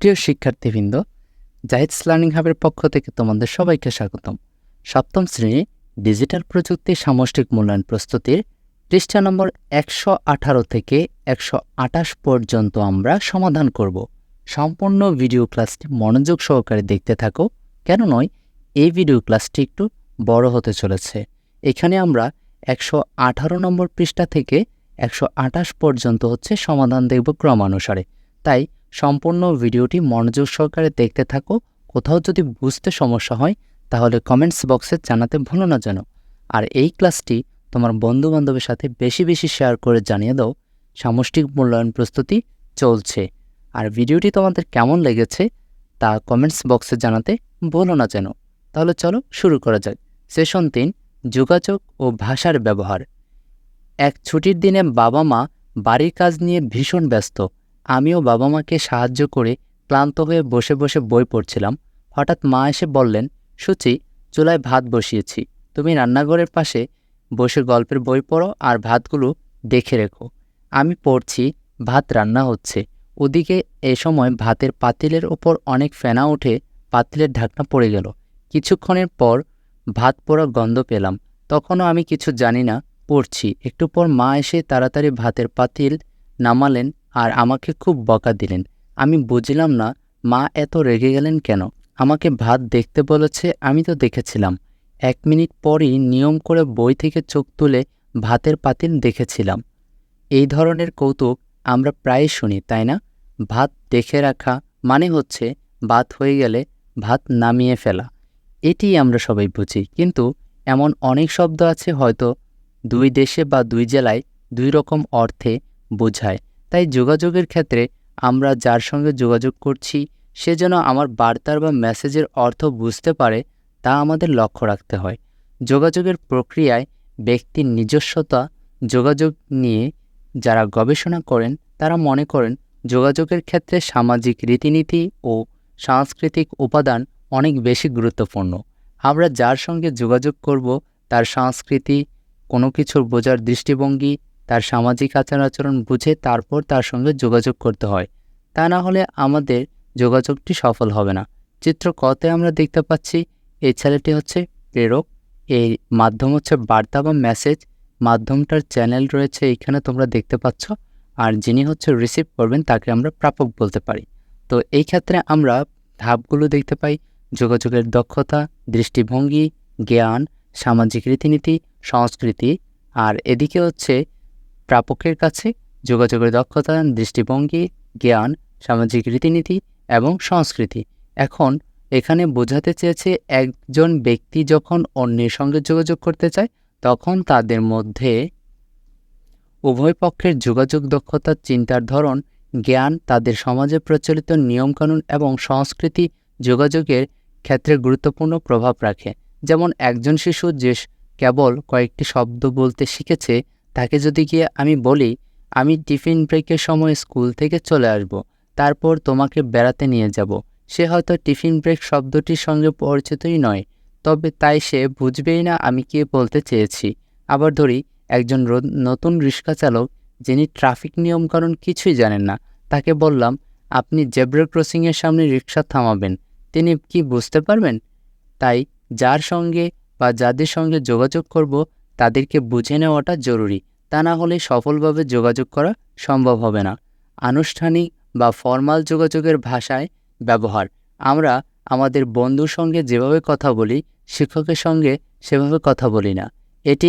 প্রিয় শিক্ষার্থীবৃন্দ জাহিদস লার্নিং হাবের পক্ষ থেকে তোমাদের সবাইকে স্বাগতম। সপ্তম শ্রেণি ডিজিটাল প্রযুক্তি সামষ্টিক মূল্যায়ন প্রস্তুতির পৃষ্ঠা নম্বর একশো আঠারো থেকে একশো আটাশ পর্যন্ত আমরা সমাধান করব। সম্পূর্ণ ভিডিও ক্লাসটি মনোযোগ সহকারে দেখতে থাকো, কেন নয়, এই ভিডিও ক্লাসটি একটু বড় হতে চলেছে। এখানে আমরা একশো আঠারো নম্বর পৃষ্ঠা থেকে একশো আটাশ পর্যন্ত হচ্ছে সমাধান দেখব ক্রমানুসারে। তাই সম্পূর্ণ ভিডিওটি মনোযোগ সহকারে দেখতে থাকো। কোথাও যদি বুঝতে সমস্যা হয়, তাহলে কমেন্টস বক্সে জানাতে ভুলো না যেন। আর এই ক্লাসটি তোমার বন্ধুবান্ধবের সাথে বেশি বেশি শেয়ার করে জানিয়ে দাও। সামষ্টিক মূল্যায়ন প্রস্তুতি চলছে। আর ভিডিওটি তোমাদের কেমন লেগেছে, তা কমেন্টস বক্সে জানাতে ভুলো না যেন। তাহলে চলো শুরু করা যাক। সেশন তিন, যোগাযোগ ও ভাষার ব্যবহার। এক ছুটির দিনে বাবা মা বাড়ির কাজ নিয়ে ভীষণ ব্যস্ত। আমিও বাবা মাকে সাহায্য করে ক্লান্ত হয়ে বসে বসে বই পড়ছিলাম। হঠাৎ মা এসে বললেন, সুচি, চুলায় ভাত বসিয়েছি। তুমি রান্নাঘরের পাশে বসে গল্পের বই পড়ো আর ভাতগুলো দেখে রেখো। আমি পড়ছি, ভাত রান্না হচ্ছে। ওদিকে এ সময় ভাতের পাতিলের ওপর অনেক ফেনা উঠে পাতিলের ঢাকনা পড়ে গেল। কিছুক্ষণের পর ভাত পোড়া গন্ধ পেলাম। তখনও আমি কিছু জানি না, পড়ছি। একটু পর মা এসে তাড়াতাড়ি ভাতের পাতিল নামালেন আর আমাকে খুব বকা দিলেন। আমি বুঝলাম না, মা এত রেগে গেলেন কেন? আমাকে ভাত দেখতে বলেছে, আমি তো দেখেছিলাম। এক মিনিট পরই নিয়ম করে বই থেকে চোখ তুলে ভাতের পাতিল দেখেছিলাম। এই ধরনের কৌতুক আমরা প্রায় শুনি, তাই না? ভাত দেখে রাখা মানে হচ্ছে ভাত হয়ে গেলে ভাত নামিয়ে ফেলা। এটিই আমরা সবাই বুঝি, কিন্তু এমন অনেক শব্দ আছে হয়তো দুই দেশে বা দুই জেলায় দুই রকম অর্থে বোঝায়। তাই যোগাযোগের ক্ষেত্রে আমরা যার সঙ্গে যোগাযোগ করছি, সে যেন আমার বার্তার বা মেসেজের অর্থ বুঝতে পারে, তা আমাদের লক্ষ্য রাখতে হয়। যোগাযোগের প্রক্রিয়ায় ব্যক্তির নিজস্বতা, যোগাযোগ নিয়ে যারা গবেষণা করেন, তারা মনে করেন যোগাযোগের ক্ষেত্রে সামাজিক রীতিনীতি ও সাংস্কৃতিক উপাদান অনেক বেশি গুরুত্বপূর্ণ। আমরা যার সঙ্গে যোগাযোগ করব, তার সংস্কৃতি, কোনো কিছুর বোঝার দৃষ্টিভঙ্গি তার সামাজিক আচার আচরণ বুঝে তারপর তার সঙ্গে যোগাযোগ করতে হয়। তা না হলে আমাদের যোগাযোগটি সফল হবে না। চিত্র কতে আমরা দেখতে পাচ্ছি, এই ছেলেটি হচ্ছে প্রেরক। এই মাধ্যম হচ্ছে বার্তা বা মেসেজ। মাধ্যমটার চ্যানেল রয়েছে এখানে তোমরা দেখতে পাচ্ছ। আর যিনি হচ্ছে রিসিভ করবেন তাকে আমরা প্রাপক বলতে পারি। তো এই ক্ষেত্রে আমরা ধাপগুলো দেখতে পাই। যোগাযোগের দক্ষতা, দৃষ্টিভঙ্গি, জ্ঞান, সামাজিক রীতিনীতি, সংস্কৃতি। আর এদিকে হচ্ছে প্রাপকের কাছে যোগাযোগের দক্ষতা, দৃষ্টিভঙ্গি, জ্ঞান, সামাজিক রীতিনীতি এবং সংস্কৃতি। এখন এখানে বোঝাতে চেয়েছে একজন ব্যক্তি যখন অন্যের সঙ্গে যোগাযোগ করতে চায়, তখন তাদের মধ্যে উভয় পক্ষের যোগাযোগ দক্ষতা, চিন্তার ধরন, জ্ঞান, তাদের সমাজে প্রচলিত নিয়মকানুন এবং সংস্কৃতি যোগাযোগের ক্ষেত্রে গুরুত্বপূর্ণ প্রভাব রাখে। যেমন একজন শিশু যে কেবল কয়েকটি শব্দ বলতে শিখেছে তাকে যদি গিয়ে আমি বলি, আমি টিফিন ব্রেকের সময় স্কুল থেকে চলে আসব, তারপর তোমাকে বেড়াতে নিয়ে যাব। সে হয়তো টিফিন ব্রেক শব্দটির সঙ্গে পরিচিতই নয়, তবে তাই সে বুঝবেই না আমি কি বলতে চেয়েছি। আবার ধরি, একজন নতুন রিক্সা চালক, যিনি ট্রাফিক নিয়মকানুন কিছুই জানেন না, তাকে বললাম, আপনি জেব্রা ক্রসিংয়ের সামনে রিক্সা থামাবেন, তিনি কি বুঝতে পারবেন? তাই যার সঙ্গে বা যাদের সঙ্গে যোগাযোগ করব তাদেরকে বুঝে নেওয়াটা জরুরি। তা না হলে সফলভাবে যোগাযোগ করা সম্ভব হবে না। আনুষ্ঠানিক বা ফর্মাল যোগাযোগের ভাষায় ব্যবহার। আমরা আমাদের বন্ধুর সঙ্গে যেভাবে কথা বলি, শিক্ষকের সঙ্গে সেভাবে কথা বলি না। এটি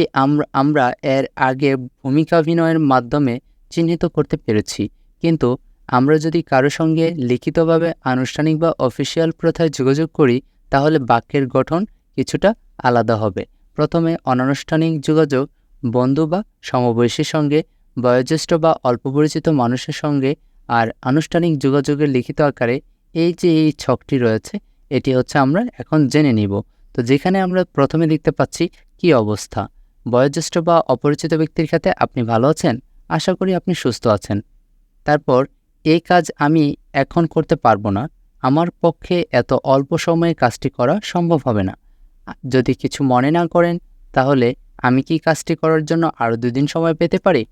আমরা এর আগে ভূমিকাভিনয়ের মাধ্যমে চিহ্নিত করতে পেরেছি। কিন্তু আমরা যদি কারও সঙ্গে লিখিতভাবে আনুষ্ঠানিক বা অফিসিয়াল প্রথায় যোগাযোগ করি, তাহলে বাক্যের গঠন কিছুটা আলাদা হবে। প্রথমে অনানুষ্ঠানিক যোগাযোগ, বন্ধু বা সমবয়সীর সঙ্গে, বয়োজ্যেষ্ঠ বা অল্প পরিচিত মানুষের সঙ্গে আর আনুষ্ঠানিক যোগাযোগের লিখিত আকারে এই যে এই ছকটি রয়েছে, এটি হচ্ছে আমরা এখন জেনে নিব। তো যেখানে আমরা প্রথমে দেখতে পাচ্ছি কি অবস্থা। বয়োজ্যেষ্ঠ বা অপরিচিত ব্যক্তির ক্ষেত্রে আপনি ভালো আছেন? আশা করি আপনি সুস্থ আছেন। তারপর এই কাজ আমি এখন করতে পারব না। আমার পক্ষে এত অল্প সময়ে কাজটি করা সম্ভব হবে না। যদি কিছু মনে না করেন, তাহলে আমি কি কাজটি করার জন্য আরও দুদিন সময় পেতে পারি?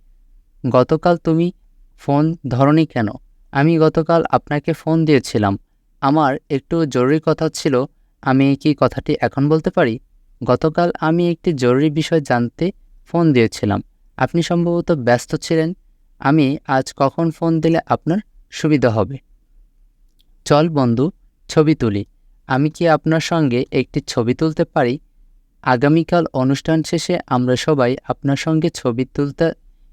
গতকাল তুমি ফোন ধরনি কেন? আমি গতকাল আপনাকে ফোন দিয়েছিলাম। আমার একটু জরুরি কথা ছিল, আমি কি কথাটি এখন বলতে পারি? গতকাল আমি একটি জরুরি বিষয় জানতে ফোন দিয়েছিলাম। আপনি সম্ভবত ব্যস্ত ছিলেন। আমি আজ কখন ফোন দিলে আপনার সুবিধা হবে? চল বন্ধু, ছবি তুলি। আমি কি আপনার সঙ্গে একটি ছবি তুলতে পারি? আগামীকাল অনুষ্ঠান শেষে আমরা সবাই আপনার সঙ্গে ছবি তুলতে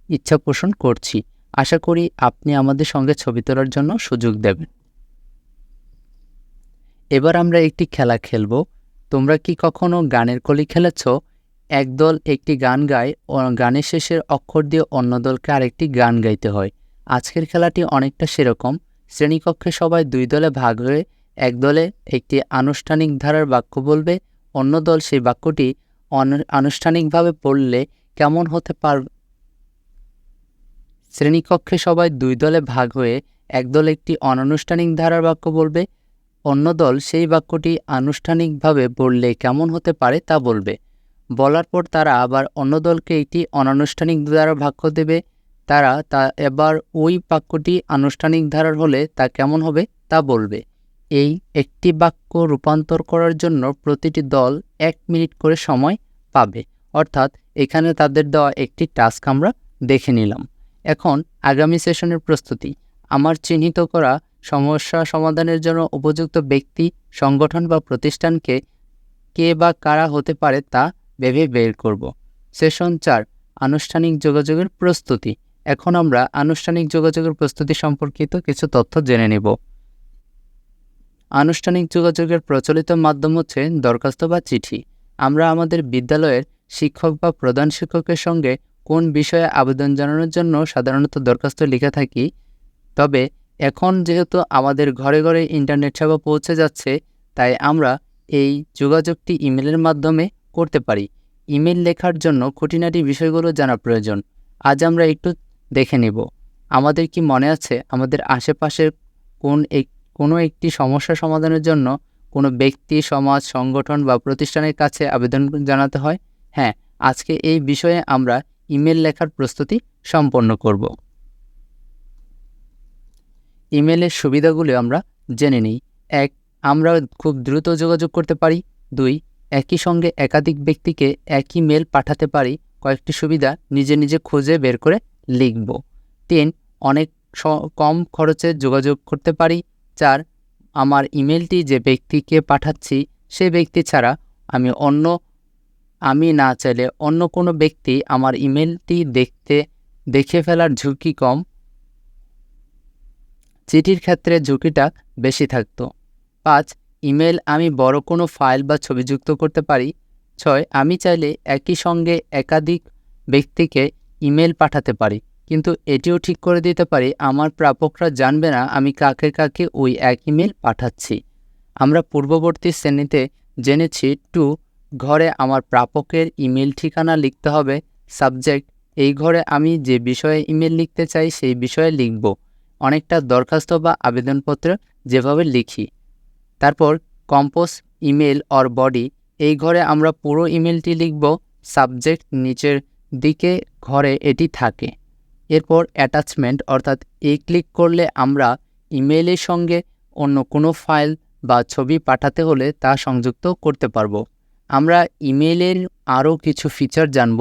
ইচ্ছা পোষণ করছি। আশা করি আপনি আমাদের সঙ্গে ছবি তোলার জন্য সুযোগ দেবেন। এবার আমরা একটি খেলা খেলব। তোমরা কি কখনো গানের কলি খেলেছ? একদল একটি গান গায় গানের শেষের অক্ষর দিয়ে অন্য দলকে আরেকটি গান গাইতে হয়। আজকের খেলাটি অনেকটা সেরকম। শ্রেণীকক্ষে সবাই দুই দলে ভাগ হয়ে এক দলে একটি আনুষ্ঠানিক ধারার বাক্য বলবে, অন্য দল সেই বাক্যটি আনুষ্ঠানিকভাবে পড়লে কেমন হতে পার, শ্রেণীকক্ষে সবাই দুই দলে ভাগ হয়ে একদল একটি অনানুষ্ঠানিক ধারার বাক্য বলবে, অন্য দল সেই বাক্যটি আনুষ্ঠানিকভাবে বললে কেমন হতে পারে তা বলবে। বলার পর তারা আবার অন্য দলকে একটি অনানুষ্ঠানিক ধারার বাক্য দেবে, তারা তা এবার ওই বাক্যটি আনুষ্ঠানিক ধারার হলে তা কেমন হবে তা বলবে। এই একটি বাক্য রূপান্তর করার জন্য প্রতিটি দল এক মিনিট করে সময় পাবে। অর্থাৎ এখানে তাদের দেওয়া একটি টাস্ক আমরা দেখে নিলাম। এখন আগামী সেশনের প্রস্তুতি। আমার চিহ্নিত করা সমস্যা সমাধানের জন্য উপযুক্ত ব্যক্তি, সংগঠন বা প্রতিষ্ঠানকে কে বা কারা হতে পারে তা ভেবে বের করব। সেশন চার, আনুষ্ঠানিক যোগাযোগের প্রস্তুতি। এখন আমরা আনুষ্ঠানিক যোগাযোগের প্রস্তুতি সম্পর্কিত কিছু তথ্য জেনে নেব। আনুষ্ঠানিক যোগাযোগের প্রচলিত মাধ্যম হচ্ছে দরখাস্ত বা চিঠি। আমরা আমাদের বিদ্যালয়ের শিক্ষক বা প্রধান শিক্ষকের সঙ্গে কোন বিষয়ে আবেদন জানানোর জন্য সাধারণত দরখাস্ত লিখে থাকি, তবে এখন যেহেতু আমাদের ঘরে ঘরে ইন্টারনেট সেবা পৌঁছে যাচ্ছে, তাই আমরা এই যোগাযোগটি ইমেলের মাধ্যমে করতে পারি। ইমেল লেখার জন্য খুঁটিনাটি বিষয়গুলো জানা প্রয়োজন। আজ আমরা একটু দেখে নেব। আমাদের কি মনে আছে, আমাদের আশেপাশের কোন এক কোনো একটি সমস্যা সমাধানের জন্য কোনো ব্যক্তি, সমাজ, সংগঠন বা প্রতিষ্ঠানের কাছে আবেদন জানাতে হয়। হ্যাঁ আজকে এই বিষয়ে আমরা ইমেল লেখার প্রস্তুতি সম্পন্ন করব। ইমেলের সুবিধাগুলি আমরা জেনে নিই। এক, আমরা খুব দ্রুত যোগাযোগ করতে পারি। দুই, একই সঙ্গে একাধিক ব্যক্তিকে একই মেল পাঠাতে পারি। কয়েকটি সুবিধা নিজে নিজে খুঁজে বের করে লিখব। তিন, অনেক কম খরচে যোগাযোগ করতে পারি। চার আমার ইমেলটি যে ব্যক্তিকে পাঠাচ্ছি, সে ব্যক্তি ছাড়া আমি অন্য, আমি না চাইলে অন্য কোনো ব্যক্তি আমার ইমেলটি দেখতে, দেখে ফেলার ঝুঁকি কম। চিঠির ক্ষেত্রে ঝুঁকিটা বেশি থাকত। পাঁচ, ইমেল আমি বড় কোনো ফাইল বা ছবি যুক্ত করতে পারি। ছয়, আমি চাইলে একই সঙ্গে একাধিক ব্যক্তিকে ইমেল পাঠাতে পারি। কিন্তু এটিও ঠিক করে দিতে পারি, আমার প্রাপকরা জানবে না আমি কাকে কাকে ওই এক ইমেল পাঠাচ্ছি। আমরা পূর্ববর্তী শ্রেণীতে জেনেছি, টু, ঘরে আমার প্রাপকের ইমেল ঠিকানা লিখতে হবে, সাবজেক্ট, এই ঘরে আমি যে বিষয়ে ইমেল লিখতে চাই সেই বিষয়ে লিখব, অনেকটা দরখাস্ত বা আবেদনপত্র যেভাবে লিখি। তারপর, কম্পোজ, ইমেল অর বডি, এই ঘরে আমরা পুরো ইমেলটি লিখব, সাবজেক্ট নিচের দিকে ঘরে এটি থাকে। এরপর অ্যাটাচমেন্ট অর্থাৎ এই ক্লিক করলে আমরা ইমেইলের সঙ্গে অন্য কোনো ফাইল বা ছবি পাঠাতে হলে তা সংযুক্ত করতে পারব। আমরা ইমেইলের আরও কিছু ফিচার জানব।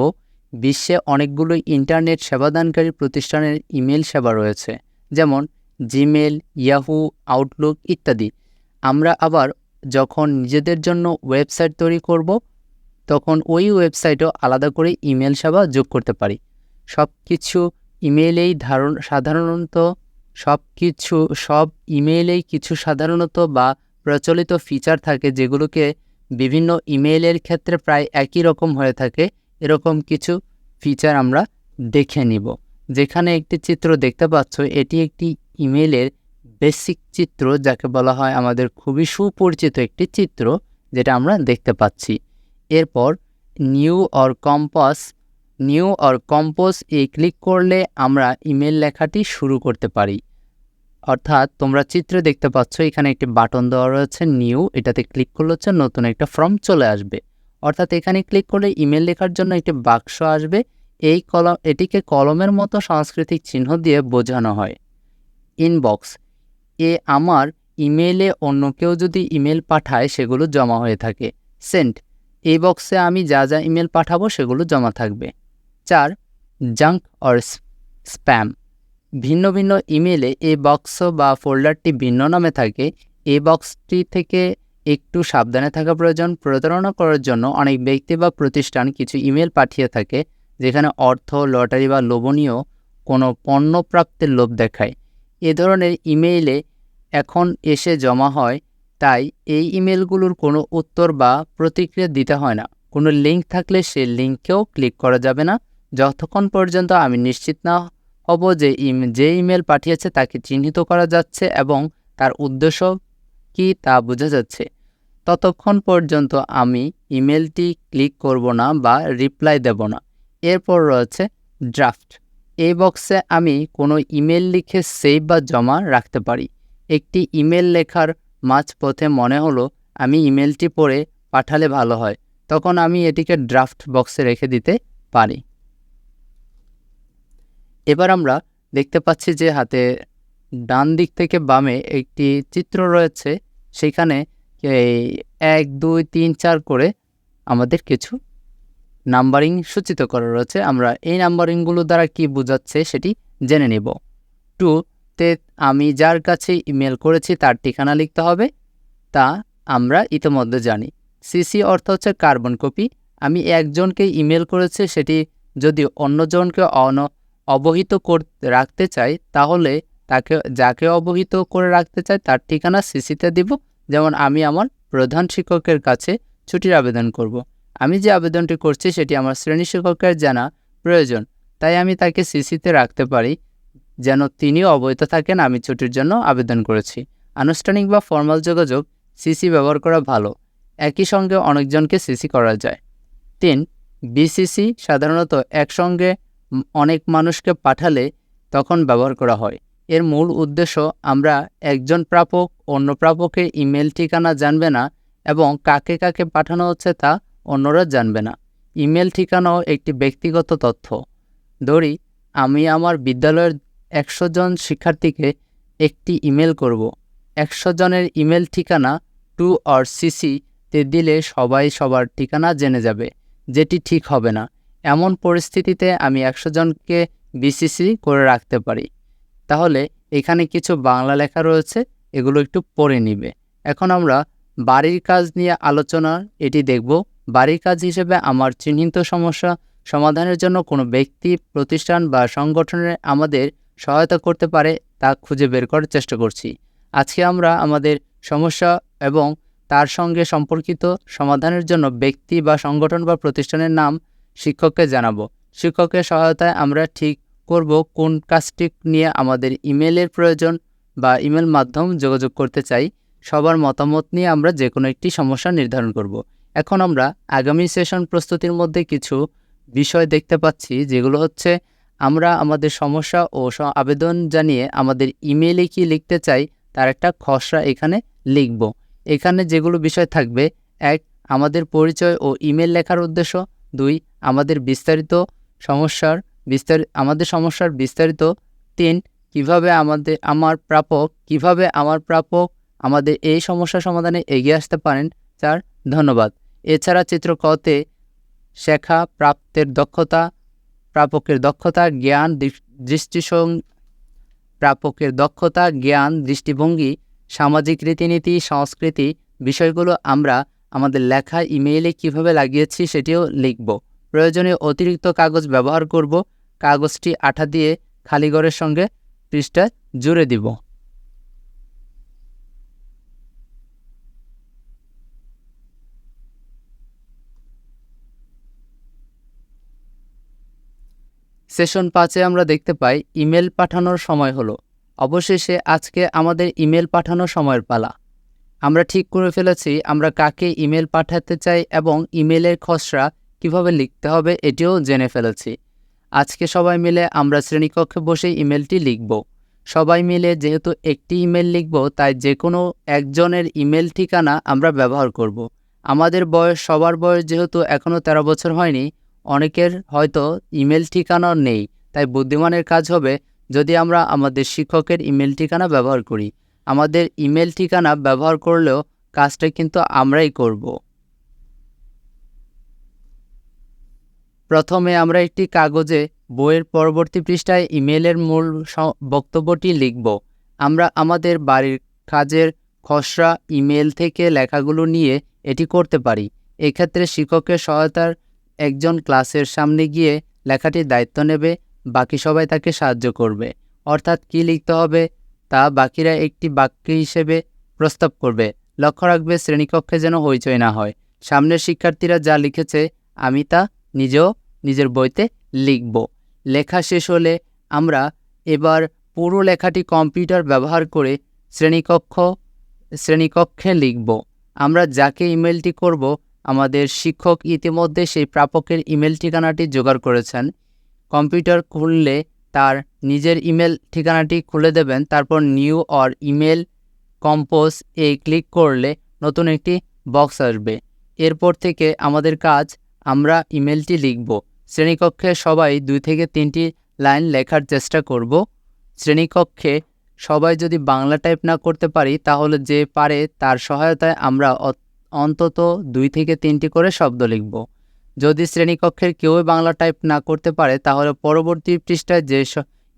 বিশ্বে অনেকগুলো ইন্টারনেট সেবাদানকারী প্রতিষ্ঠানের ইমেল সেবা রয়েছে, যেমন জিমেল ইয়াহু আউটলুক ইত্যাদি। আমরা আবার যখন নিজেদের জন্য ওয়েবসাইট তৈরি করব, তখন ওই ওয়েবসাইটও আলাদা করে ইমেল সেবা যোগ করতে পারি। সব কিছু ইমেইলেই ধারণ, সাধারণত সব কিছু, সব ইমেইলেই কিছু সাধারণত বা প্রচলিত ফিচার থাকে যেগুলোকে বিভিন্ন ইমেইলের ক্ষেত্রে প্রায় একই রকম হয়ে থাকে। এরকম কিছু ফিচার আমরা দেখে নিব। যেখানে একটি চিত্র দেখতে পাচ্ছ, এটি একটি ইমেইলের বেসিক চিত্র, যাকে বলা হয় আমাদের খুবই সুপরিচিত একটি চিত্র, যেটা আমরা দেখতে পাচ্ছি। এরপর new or compose new or compose এই ক্লিক করলে আমরা ইমেল লেখাটি শুরু করতে পারি। অর্থাৎ তোমরা চিত্রে দেখতে পাচ্ছ এখানে একটি বাটন দেওয়া রয়েছে নিউ এটাতে ক্লিক করলে হচ্ছে নতুন একটা ফর্ম চলে আসবে। অর্থাৎ এখানে ক্লিক করলে ইমেল লেখার জন্য একটি বাক্স আসবে। এই কলম এটিকে কলমের মতো সাংস্কৃতিক চিহ্ন দিয়ে বোঝানো হয়। ইনবক্স এ আমার ইমেলে অন্য কেউ যদি ইমেল পাঠায়, সেগুলো জমা হয়ে থাকে। সেন্ট এই বক্সে আমি যা যা ইমেল পাঠাবো, সেগুলো জমা থাকবে। চার জাঙ্ক অর স্প্যাম ভিন্ন ভিন্ন ইমেলে এই বক্স বা ফোল্ডারটি ভিন্ন নামে থাকে। এই বক্সটি থেকে একটু সাবধানে থাকা প্রয়োজন। প্রতারণা করার জন্য অনেক ব্যক্তি বা প্রতিষ্ঠান কিছু ইমেল পাঠিয়ে থাকে, যেখানে অর্থ লটারি বা লোভনীয় কোনো পণ্য প্রাপ্তির লোভ দেখায়। এ ধরনের ইমেইলে এখন এসে জমা হয়, তাই এই ইমেলগুলোর কোনো উত্তর বা প্রতিক্রিয়া দিতে হয় না। কোনো লিঙ্ক থাকলে সে লিঙ্কেও ক্লিক করা যাবে না। যতক্ষণ পর্যন্ত আমি নিশ্চিত না হব যে ইম, যে ইমেল পাঠিয়েছে তাকে চিহ্নিত করা যাচ্ছে এবং তার উদ্দেশ্য কি তা বোঝা যাচ্ছে, ততক্ষণ পর্যন্ত আমি ইমেলটি ক্লিক করব না বা রিপ্লাই দেব না। এরপর রয়েছে ড্রাফট। এই বক্সে আমি কোনো ইমেল লিখে সেভ বা জমা রাখতে পারি। একটি ইমেল লেখার মাঝপথে মনে হলো আমি ইমেলটি পড়ে পাঠালে ভালো হয়, তখন আমি এটিকে ড্রাফট বক্সে রেখে দিতে পারি। এবার আমরা দেখতে পাচ্ছি যে হাতে ডান দিক থেকে বামে একটি চিত্র রয়েছে। সেখানে এই এক, দুই, তিন, চার করে আমাদের কিছু নাম্বারিং সূচিত করা রয়েছে। আমরা এই নাম্বারিংগুলো দ্বারা কি বোঝাচ্ছে সেটি জেনে নেব। টু, তে আমি যার কাছে ইমেল করেছি তার ঠিকানা লিখতে হবে। তা আমরা ইতিমধ্যে জানি। সিসি অর্থ হচ্ছে কার্বন কপি। আমি একজনকে ইমেল করেছি সেটি যদি অন্যজনকে অন অবহিত কর, রাখতে চাই, তাহলে তাকে, যাকে অবহিত করে রাখতে চাই, তার ঠিকানা সিসিতে দিব। যেমন আমি আমার প্রধান শিক্ষকের কাছে ছুটির আবেদন করব। আমি যে আবেদনটি করছি, সেটি আমার শ্রেণি শিক্ষকের জানা প্রয়োজন। তাই আমি তাকে সিসিতে রাখতে পারি, যেন তিনিও অবহিত থাকেন, আমি ছুটির জন্য আবেদন করেছি। আনুষ্ঠানিক বা ফর্মাল যোগাযোগ সিসি ব্যবহার করা ভালো। একই সঙ্গে অনেকজনকে সিসি করা যায়। তিন বিসিসি সাধারণত একসঙ্গে অনেক মানুষকে পাঠালে তখন ব্যবহার করা হয়। এর মূল উদ্দেশ্য, আমরা একজন প্রাপক, অন্য প্রাপকের ইমেল ঠিকানা জানবে না এবং কাকে কাকে পাঠানো হচ্ছে তা অন্যরা জানবে না। ইমেল ঠিকানাও একটি ব্যক্তিগত তথ্য। ধরি, আমি আমার বিদ্যালয়ের একশো জন শিক্ষার্থীকে একটি ইমেল করব। একশো জনের ইমেল ঠিকানা টু অর সিসি তে দিলে সবাই সবার ঠিকানা জেনে যাবে, যেটি ঠিক হবে না। এমন পরিস্থিতিতে আমি একশো জনকে বিসিসি করে রাখতে পারি। তাহলে এখানে কিছু বাংলা লেখা রয়েছে, এগুলো একটু পড়ে নিবে। এখন আমরা বাড়ির কাজ নিয়ে আলোচনা, এটি দেখব। বাড়ির কাজ হিসেবে আমার চিহ্নিত সমস্যা, সমাধানের জন্য কোনো ব্যক্তি, প্রতিষ্ঠান বা সংগঠনের আমাদের সহায়তা করতে পারে তা খুঁজে বের করার চেষ্টা করছি। আজকে আমরা আমাদের সমস্যা এবং তার সঙ্গে সম্পর্কিত সমাধানের জন্য ব্যক্তি বা সংগঠন বা প্রতিষ্ঠানের নাম শিক্ষককে জানাব। শিক্ষকের সহায়তায় আমরা ঠিক করব কোন কাজটি নিয়ে আমাদের ইমেলের প্রয়োজন বা ইমেল মাধ্যম যোগাযোগ করতে চাই। সবার মতামত নিয়ে আমরা যে কোনো একটি সমস্যা নির্ধারণ করব। এখন আমরা আগামী সেশন প্রস্তুতির মধ্যে কিছু বিষয় দেখতে পাচ্ছি, যেগুলো হচ্ছে আমরা আমাদের সমস্যা ও আবেদন জানিয়ে আমাদের ইমেলে কি লিখতে চাই তার একটা খসড়া এখানে লিখব। এখানে যেগুলো বিষয় থাকবে, এক, আমাদের পরিচয় ও ইমেল লেখার উদ্দেশ্য দুই, আমাদের বিস্তারিত সমস্যার বিস্তার, আমাদের সমস্যার বিস্তারিত। তিন, কীভাবে আমাদের, আমার প্রাপক, কীভাবে আমার প্রাপক আমাদের এই সমস্যা সমাধানে এগিয়ে আসতে পারেন? চার, ধন্যবাদ। এছাড়া চিত্র কতে শেখা প্রাপ্তের দক্ষতা, প্রাপকের দক্ষতা, জ্ঞান দৃষ্টিসং, প্রাপকের দক্ষতা, জ্ঞান, দৃষ্টিভঙ্গি, সামাজিক রীতিনীতি, সংস্কৃতি বিষয়গুলো আমরা আমাদের লেখা ইমেইলে কীভাবে লাগিয়েছি সেটিও লিখব। প্রয়োজনে অতিরিক্ত কাগজ ব্যবহার করব। কাগজটি আঠা দিয়ে খালিগড়ের সঙ্গে পৃষ্ঠা জুড়ে দিব। সেশন পাঁচে আমরা দেখতে পাই, ইমেল পাঠানোর সময় হলো। অবশেষে আজকে আমাদের ইমেল পাঠানোর সময়ের পালা। আমরা ঠিক করে ফেলেছি, আমরা কাকে ইমেল পাঠাতে চাই এবং ইমেলের খসড়া কীভাবে লিখতে হবে এটিও জেনে ফেলেছি। আজকে সবাই মিলে আমরা শ্রেণীকক্ষে বসে ইমেলটি লিখব। সবাই মিলে যেহেতু একটি ইমেল লিখব, তাই যে কোনো একজনের ইমেল ঠিকানা আমরা ব্যবহার করব। আমাদের বয়স, সবার বয়স যেহেতু এখনও ১৩ বছর হয়নি, অনেকের হয়তো ইমেল ঠিকানা নেই, তাই বুদ্ধিমানের কাজ হবে যদি আমরা আমাদের শিক্ষকের ইমেল ঠিকানা ব্যবহার করি। আমাদের ইমেল ঠিকানা ব্যবহার করলেও কাজটা কিন্তু আমরাই করব। প্রথমে আমরা একটি কাগজে বইয়ের পরবর্তী পৃষ্ঠায় ইমেলের মূল বক্তব্যটি লিখব। আমরা আমাদের বাড়ির কাজের খসড়া ইমেল থেকে লেখাগুলো নিয়ে এটি করতে পারি। এক্ষেত্রে শিক্ষকের সহায়তার একজন ক্লাসের সামনে গিয়ে লেখাটির দায়িত্ব নেবে, বাকি সবাই তাকে সাহায্য করবে। অর্থাৎ কী লিখতে হবে? তা বাকিরা একটি বাক্য হিসেবে প্রস্তাব করবে। লক্ষ্য রাখবে, শ্রেণীকক্ষে যেন হইচই না হয়। সামনের শিক্ষার্থীরা যা লিখেছে, আমি তা নিজেও নিজের বইতে লিখব। লেখা শেষ হলে আমরা এবার পুরো লেখাটি কম্পিউটার ব্যবহার করে শ্রেণীকক্ষ, শ্রেণীকক্ষে লিখব। আমরা যাকে ইমেলটি করব, আমাদের শিক্ষক ইতিমধ্যে সেই প্রাপকের ইমেল ঠিকানাটি জোগাড় করেছেন। কম্পিউটার খুললে তার নিজের ইমেল ঠিকানাটি খুলে দেবেন, তারপর নিউ অর ইমেল কম্পোজ এ ক্লিক করলে নতুন একটি বক্স আসবে। এরপর থেকে আমাদের কাজ, আমরা ইমেলটি লিখব। শ্রেণীকক্ষে সবাই দুই থেকে তিনটি লাইন লেখার চেষ্টা করব। শ্রেণীকক্ষে সবাই যদি বাংলা টাইপ না করতে পারি, তাহলে যে পারে তার সহায়তায় আমরা অন্তত দুই থেকে তিনটি করে শব্দ লিখব। যদি শ্রেণীকক্ষের কেউই বাংলা টাইপ না করতে পারে, তাহলে পরবর্তী পৃষ্ঠায় যে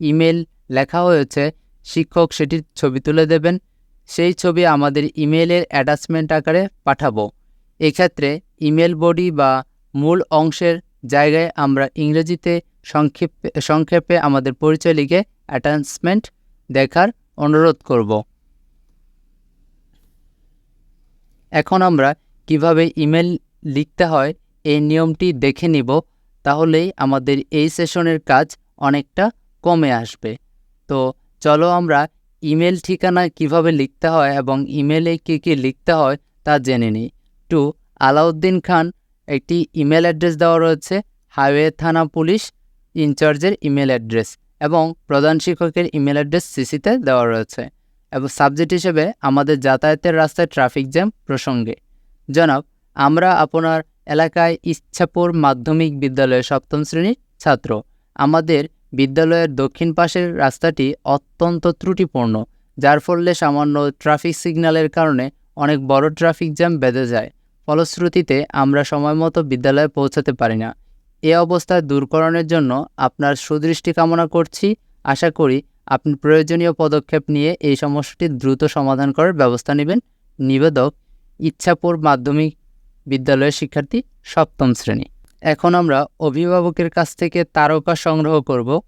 ইমেল লেখা হয়েছে, শিক্ষক সেটির ছবি তুলে দেবেন, সেই ছবি আমাদের ইমেলের অ্যাটাচমেন্ট আকারে পাঠাবো। এক্ষেত্রে ইমেল বডি বা মূল অংশের জায়গায় আমরা ইংরেজিতে সংক্ষেপে সংক্ষেপে আমাদের পরিচয় লিখে অ্যাটাচমেন্ট দেখার অনুরোধ করব। এখন আমরা কীভাবে ইমেল লিখতে হয় এই নিয়মটি দেখে নিব, তাহলেই আমাদের এই সেশনের কাজ অনেকটা কমে আসবে। তো চলো আমরা ইমেল ঠিকানা কীভাবে লিখতে হয় এবং ইমেলে কী কী লিখতে হয় তা জেনে নিই। টু, আলাউদ্দিন খান, একটি ইমেল অ্যাড্রেস দেওয়া রয়েছে, হাইওয়ে থানা পুলিশ ইনচার্জের ইমেল অ্যাড্রেস এবং প্রধান শিক্ষকের ইমেল অ্যাড্রেস সিসিতে দেওয়া রয়েছে। এবং সাবজেক্ট হিসেবে আমাদের যাতায়াতের রাস্তায় ট্রাফিক জ্যাম প্রসঙ্গে। জনাব, আমরা আপনার এলাকায় ইচ্ছাপুর মাধ্যমিক বিদ্যালয়ের সপ্তম শ্রেণির ছাত্র। আমাদের বিদ্যালয়ের দক্ষিণ পাশের রাস্তাটি অত্যন্ত ত্রুটিপূর্ণ, যার ফলে সামান্য ট্রাফিক সিগন্যালের কারণে অনেক বড় ট্রাফিক জ্যাম বেঁধে যায়। ফলশ্রুতিতে আমরা সময়মতো বিদ্যালয়ে পৌঁছাতে পারি না। এ অবস্থা দূরকরণের জন্য আপনার সুদৃষ্টি কামনা করছি। আশা করি আপনি প্রয়োজনীয় পদক্ষেপ নিয়ে এই সমস্যাটি দ্রুত সমাধান করার ব্যবস্থা নেবেন। নিবেদক, ইচ্ছাপুর মাধ্যমিক বিদ্যালয়ের শিক্ষার্থী সপ্তম শ্রেণি। এখন আমরা অভিভাবকের কাছ থেকে তারকা সংগ্রহ করব।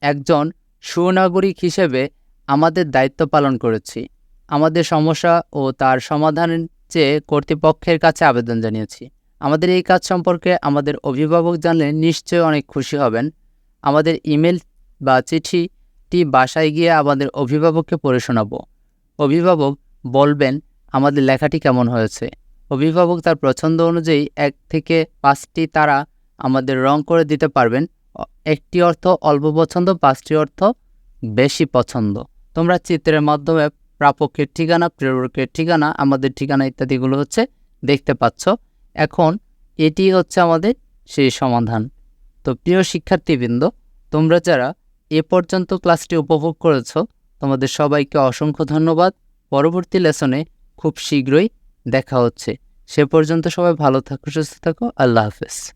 একজন সুনাগরিক হিসেবে আমাদের দায়িত্ব পালন করেছি। আমাদের সমস্যা ও তার সমাধানের চেয়ে কর্তৃপক্ষের কাছে আবেদন জানিয়েছি। আমাদের এই কাজ সম্পর্কে আমাদের অভিভাবক জানলে নিশ্চয়ই অনেক খুশি হবেন। আমাদের ইমেল বা চিঠিটি বাসায় গিয়ে আমাদের অভিভাবককে পড়ে শোনাব। অভিভাবক বলবেন, আমাদের লেখাটি কেমন হয়েছে? অভিভাবক তার পছন্দ অনুযায়ী এক থেকে পাঁচটি তারা আমাদের রং করে দিতে পারবেন। একটি অর্থ অল্প পছন্দ, পাঁচটি অর্থ বেশি পছন্দ। তোমরা চিত্রের মাধ্যমে প্রাপকের ঠিকানা, প্রেরকের ঠিকানা, আমাদের ঠিকানা ইত্যাদিগুলো হচ্ছে দেখতে পাচ্ছ। এখন এটি হচ্ছে আমাদের সেই সমাধান। তো প্রিয় শিক্ষার্থীবৃন্দ, তোমরা যারা এ পর্যন্ত ক্লাসটি উপভোগ করেছ, তোমাদের সবাইকে অসংখ্য ধন্যবাদ। পরবর্তী লেসনে খুব শীঘ্রই দেখা হচ্ছে। সে পর্যন্ত সবাই ভালো থাকো সুস্থ থাকো আল্লাহ হাফেজ।